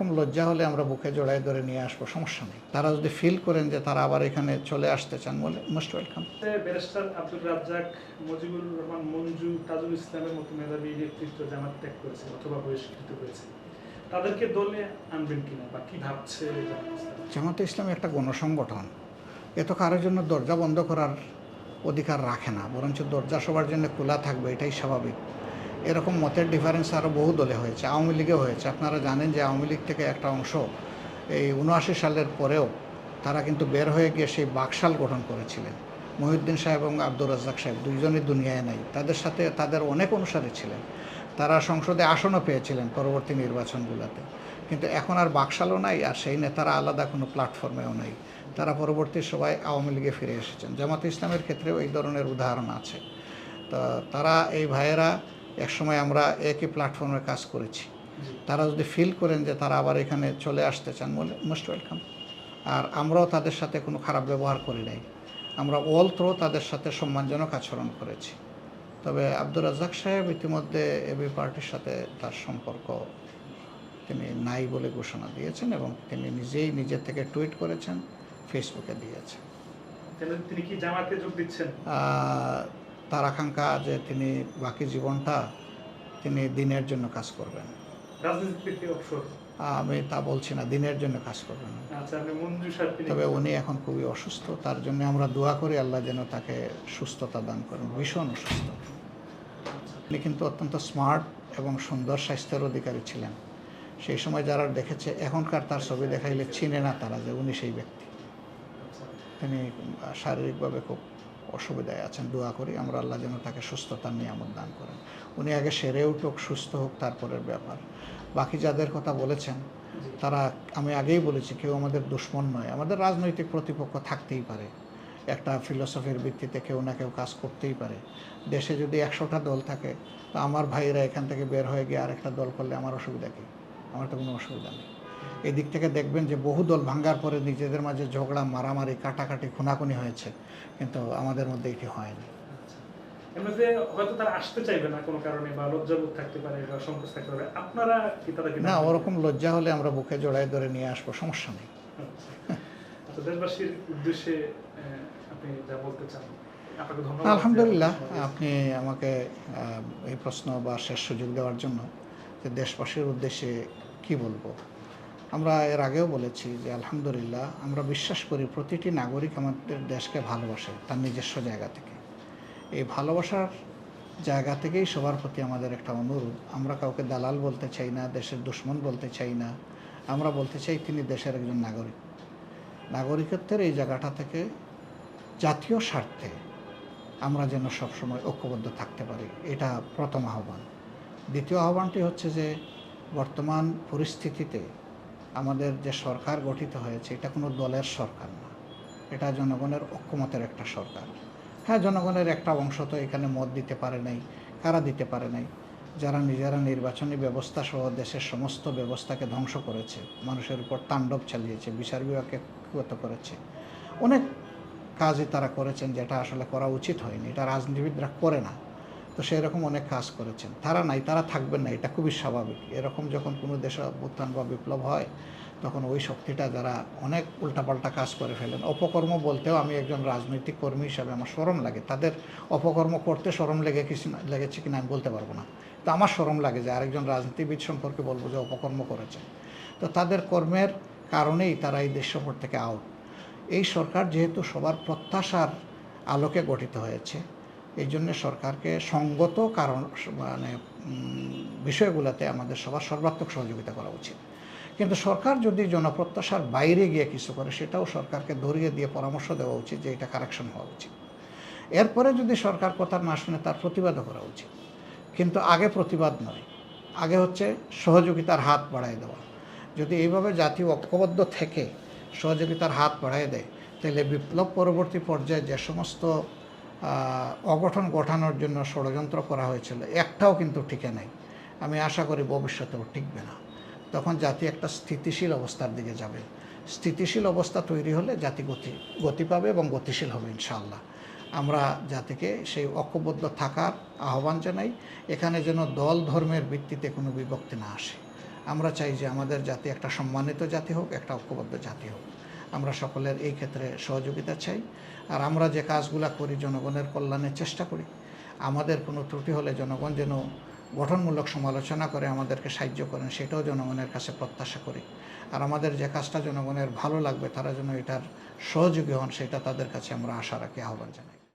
ওরকম লজ্জা হলে আমরা বুকে জড়াই ধরে নিয়ে আসব সমস্যা নেই। তারা যদি ফিল করেন যে তারা আবার এখানে চলে আসতে চান বলে most welcome barrister Abdul Razzaq Mujibur Rahman Manju Tajul ইসলামের মতো মেধাবী নেতৃত্ব জামাত ত্যাগ করেছে অথবা বহিষ্কৃত হয়েছে তাদেরকে দলে আনবেন কিনা বা কি ভাবছে জামাত জামাতে ইসলাম একটা গণসংগঠন। এ তো কারোর জন্য দরজা বন্ধ করার অধিকার রাখে না বরঞ্চ দরজা সবার জন্য খোলা থাকবে এটাই স্বাভাবিক। এরকম মতের ডিফারেন্স আরও বহু দলে হয়েছে, আওয়ামী লীগে হয়েছে। আপনারা জানেন যে আওয়ামী লীগ থেকে একটা অংশ এই উনআশি সালের পরেও তারা কিন্তু বের হয়ে গিয়ে সেই বাকশাল গঠন করেছিলেন। মহিউদ্দিন সাহেব এবং আব্দুর রাজ্জাক সাহেব দুইজনই দুনিয়ায় নাই। তাদের সাথে তাদের অনেক অনুসারী ছিলেন। তারা সংসদে আসনও পেয়েছিলেন পরবর্তী নির্বাচনগুলোতে। কিন্তু এখন আর বাকশালও নাই আর সেই নেতারা আলাদা কোনো প্ল্যাটফর্মেও নাই। তারা পরবর্তী সবাই আওয়ামী লীগে ফিরে এসেছেন। জামাত ইসলামের ক্ষেত্রেও এই ধরনের উদাহরণ আছে। তো, তারা এই ভাইয়েরা একসময় আমরা একই প্ল্যাটফর্মে কাজ করেছি। তারা যদি ফিল করেন যে তারা আবার এখানে চলে আসতে চান বলে মোস্ট ওয়েলকাম আর আমরাও তাদের সাথে কোনো খারাপ ব্যবহার করি নাই। আমরা অল থ্রো তাদের সাথে সম্মানজনক আচরণ করেছি। তবে আব্দুর রাজ্জাক সাহেব ইতিমধ্যে এবি পার্টির সাথে তার সম্পর্ক তিনি নাই বলে ঘোষণা দিয়েছেন এবং তিনি নিজেই নিজের থেকে টুইট করেছেন ফেসবুকে দিয়েছেন। তিনি কি জামাতে যোগ দিচ্ছেন? তার আকাঙ্ক্ষা যে তিনি বাকি জীবনটা তিনি দিনের জন্য কাজ করবেন। আমি তা বলছি না দিনের জন্য কাজ করবেন। আচ্ছা তবে উনি এখন খুবই অসুস্থ তার জন্য আমরা দোয়া করি আল্লাহ যেন তাকে সুস্থতা দান করেন ভীষণ অসুস্থ। উনি কিন্তু অত্যন্ত স্মার্ট এবং সুন্দর স্বাস্থ্যের অধিকারী ছিলেন। সেই সময় যারা দেখেছে এখনকার তার ছবি দেখাইলে চিনে না তারা যে উনি সেই ব্যক্তি। তিনি শারীরিকভাবে খুব অসুবিধায় আছেন, দোয়া করি আমরা আল্লাহ যেন তাকে সুস্থতার নিয়ামত দান করেন। উনি আগে সেরে উঠুক, সুস্থ হোক, তারপরের ব্যাপার। বাকি যাদের কথা বলেছেন, তারা আমি আগেই বলেছি, কেউ আমাদের দুশ্মন নয়। আমাদের রাজনৈতিক প্রতিপক্ষ থাকতেই পারে। একটা ফিলোসফির ভিত্তিতে কেউ না কেউ কাজ করতেই পারে। দেশে যদি একশোটা দল থাকে, তো আমার ভাইয়েরা এখান থেকে বের হয়ে গিয়ে আরেকটা দল করলে আমার অসুবিধা কী? আমার তো কোনো অসুবিধা নেই। এই দিক থেকে দেখবেন যে বহু দল ভাঙ্গার পরে নিজেদের মাঝে ঝগড়া মারামারি কাটাকাটি খুনাখুনি হয়েছে। কিন্তু আমাদের মধ্যে এটি হয়নি। এমনিতে হয়তো তারা আসতে চাইবে না কোনো কারণে বা লজ্জাবোধ থাকতে পারে বা সংকোচ থাকতে পারে। আপনারা কি তাদেরকে না ওরকম লজ্জা হলে আমরা বুকে জড়াই ধরে নিয়ে আসব সমস্যা নেই। আচ্ছা। দেশবাসীর উদ্দেশ্যে আপনি যা বলতে চান আলহামদুলিল্লাহ আপনি আমাকে এই প্রশ্ন বা শেষ সুযোগ দেওয়ার জন্য যে দেশবাসীর উদ্দেশ্যে কি বলব? আমরা এর আগেও বলেছি যে আলহামদুলিল্লাহ আমরা বিশ্বাস করি প্রতিটি নাগরিক আমাদের দেশকে ভালোবাসে তার নিজস্ব জায়গা থেকে। এই ভালোবাসার জায়গা থেকেই সবার প্রতি আমাদের একটা অনুরোধ আমরা কাউকে দালাল বলতে চাই না, দেশের দুশ্মন বলতে চাই না। আমরা বলতে চাই তিনি দেশের একজন নাগরিক। নাগরিকত্বের এই জায়গাটা থেকে জাতীয় স্বার্থে আমরা যেন সবসময় ঐক্যবদ্ধ থাকতে পারি, এটা প্রথম আহ্বান। দ্বিতীয় আহ্বানটি হচ্ছে যে বর্তমান পরিস্থিতিতে আমাদের যে সরকার গঠিত হয়েছে, এটা কোনো দলের সরকার না। এটা জনগণের ঐক্যমতের একটা সরকার। হ্যাঁ জনগণের একটা অংশ তো এখানে মত দিতে পারে নাই, কারা দিতে পারে নাই। যারা নিজেরা নির্বাচনী ব্যবস্থা সহ দেশের সমস্ত ব্যবস্থাকে ধ্বংস করেছে, মানুষের উপর তাণ্ডব চালিয়েছে, বিচার বিভাগকে কুগত করেছে। অনেক কাজই তারা করেছেন যেটা আসলে করা উচিত হয়নি। এটা রাজনীতিবিদরা করে না। তো সেই রকম অনেক কাজ করেছেন। তারা নাই, তারা থাকবেন না, এটা খুবই স্বাভাবিক। এরকম যখন কোনো দেশে অভ্যুত্থান বা বিপ্লব হয়, তখন ওই শক্তিটা যারা অনেক উল্টাপাল্টা কাজ করে ফেলেন। অপকর্ম বলতেও আমি একজন রাজনৈতিক কর্মী হিসাবে আমার সরম লাগে। তাদের অপকর্ম করতে সরম লেগে কিছু লেগেছে কিনা আমি বলতে পারব না। তো আমার সরম লাগে যে আরেকজন রাজনীতিবিদ সম্পর্কে বলব যে অপকর্ম করেছে তো তাদের কর্মের কারণেই তারা এই দেশ সফর থেকে আউট এই সরকার যেহেতু সবার প্রত্যাশার আলোকে গঠিত হয়েছে এই জন্য সরকারকে সঙ্গত কারণ মানে বিষয়গুলোতে আমাদের সবার সর্বাত্মক সহযোগিতা করা উচিত। কিন্তু সরকার যদি জনপ্রত্যাশার বাইরে গিয়ে কিছু করে, সেটাও সরকারকে ধরিয়ে দিয়ে পরামর্শ দেওয়া উচিত যে এটা কারেকশন হওয়া উচিত। এরপরে যদি সরকার কথা না শুনে তার প্রতিবাদও করা উচিত। কিন্তু আগে প্রতিবাদ নয়। আগে হচ্ছে সহযোগিতার হাত বাড়ায় দেওয়া। যদি এইভাবে জাতীয় ঐক্যবদ্ধ থেকে সহযোগিতার হাত বাড়ায় দেয়, তাহলে বিপ্লব পরবর্তী পর্যায়ে যে সমস্ত অগঠন গঠানোর জন্য ষড়যন্ত্র করা হয়েছিল। একটাও কিন্তু ঠিকে নাই। আমি আশা করি ভবিষ্যতেও টিকবে না। তখন জাতি একটা স্থিতিশীল অবস্থার দিকে যাবে। স্থিতিশীল অবস্থা তৈরি হলে জাতি গতি গতি পাবে এবং গতিশীল হবে ইনশাআল্লাহ। আমরা জাতিকে সেই ঐক্যবদ্ধ থাকার আহ্বান জানাই। এখানে যেন দল ধর্মের ভিত্তিতে কোনো বিভক্তি না আসে। আমরা চাই যে আমাদের জাতি একটা সম্মানিত জাতি হোক, একটা ঐক্যবদ্ধ জাতি হোক। আমরা সকলের এই ক্ষেত্রে সহযোগিতা চাই। আর আমরা যে কাজগুলা করি জনগণের কল্যাণের চেষ্টা করি, আমাদের কোনো ত্রুটি হলে জনগণ যেন গঠনমূলক সমালোচনা করে আমাদেরকে সাহায্য করেন, সেটাও জনগণের কাছে প্রত্যাশা করি। আর আমাদের যে কাজটা জনগণের ভালো লাগবে, তারা যেন এটার সহযোগী হন, সেটা তাদের কাছে আমরা আশা রাখি, আহ্বান জানাই।